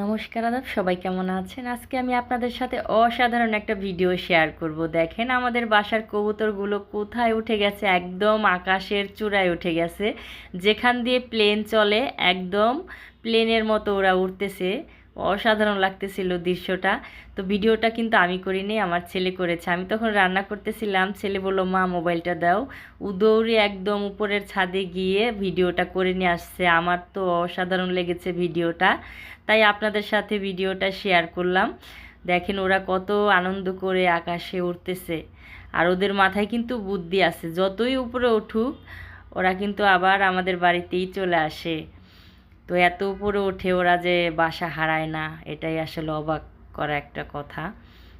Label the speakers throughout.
Speaker 1: নমস্কার আদাব, সবাই কেমন আছেন? আজকে আমি আপনাদের সাথে অসাধারণ একটা ভিডিও শেয়ার করব। দেখেন আমাদের বাসার কবুতরগুলো কোথায় উঠে গেছে? একদম আকাশের চূড়ায় উঠে গেছে। যেখান দিয়ে প্লেন চলে, একদম প্লেনের মতো ওরা উঠতেছে অসাধারণ লাগতেছিল দৃশ্যটা। তো ভিডিওটা কিন্তু আমি করিনি, আমার ছেলে করেছে। আমি তখন রান্না করতেছিলাম, ছেলে বলল, মা, মোবাইলটা দাও। উদৌড়ে একদম উপরের ছাদে গিয়ে ভিডিওটা করে নিয়ে আসছে। আমার তো অসাধারণ লেগেছে ভিডিওটা। তাই আপনাদের সাথে ভিডিওটা শেয়ার করলাম। দেখেন ওরা কত আনন্দ করে আকাশে উঠতেছে আর ওদের মাথায় কিন্তু বুদ্ধি আছে, যতই উপরে উঠুক, ওরা কিন্তু আবার আমাদের বাড়িতেই চলে আসে। তো এত উপরে ওঠে ওরা যে বাসা হারায় না, এটাই আসলে অবাক করা একটা কথা।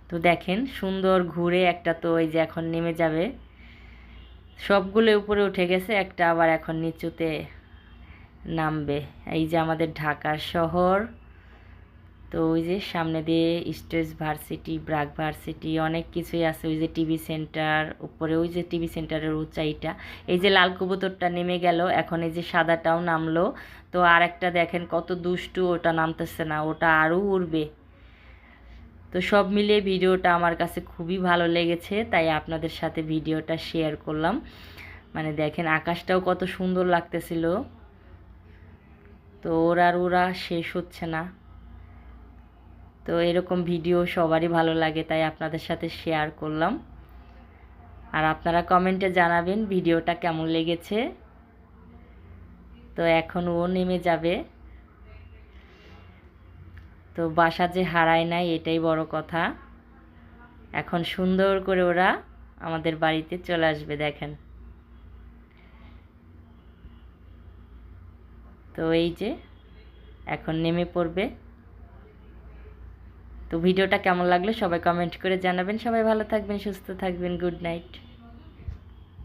Speaker 1: তো দেখেন, সুন্দর ঘুরে একটা তো ওই যে এখন নেমে যাবে। সবগুলো উপরে উঠে গেছে, একটা আবার এখন নিচুতে নামবে। এই যে আমাদের ঢাকার শহর। তো ওই যে সামনে দিয়ে স্টেজ ভার্সিটি ব্রাক ভার্সিটি, অনেক কিছুই আছে। ওই যে টিভি সেন্টার, উপরে ওই যে টিভি সেন্টারের উঁচাইটা। এই যে লাল কবুতরটা নেমে গেল, এখন এই যে সাদাটাও নামলো। তো আর একটা দেখেন কত দুষ্টু, ওটা নামতেছে না, ওটা আরও উড়বে। তো সব মিলিয়ে ভিডিওটা আমার কাছে খুবই ভালো লেগেছে, তাই আপনাদের সাথে ভিডিওটা শেয়ার করলাম। মানে দেখেন আকাশটাও কত সুন্দর লাগতেছিল। তো ওরা আর ওরা শেষ হচ্ছে না। তো এরকম ভিডিও সবারই ভালো লাগে, তাই আপনাদের সাথে শেয়ার করলাম। আর আপনারা কমেন্টে জানাবেন ভিডিওটা কেমন লেগেছে। তো এখন ও নেমে যাবে। তো বাসা যে হারায় নাই, এটাই বড় কথা। এখন সুন্দর করে ওরা আমাদের বাড়িতে চলে আসবে, দেখেন। তো এই যে, এখন নেমে পড়বে। তো ভিডিওটা কেমন লাগল সবাই কমেন্ট করে জানাবেন। সবাই ভালো থাকবেন, সুস্থ থাকবেন গুড নাইট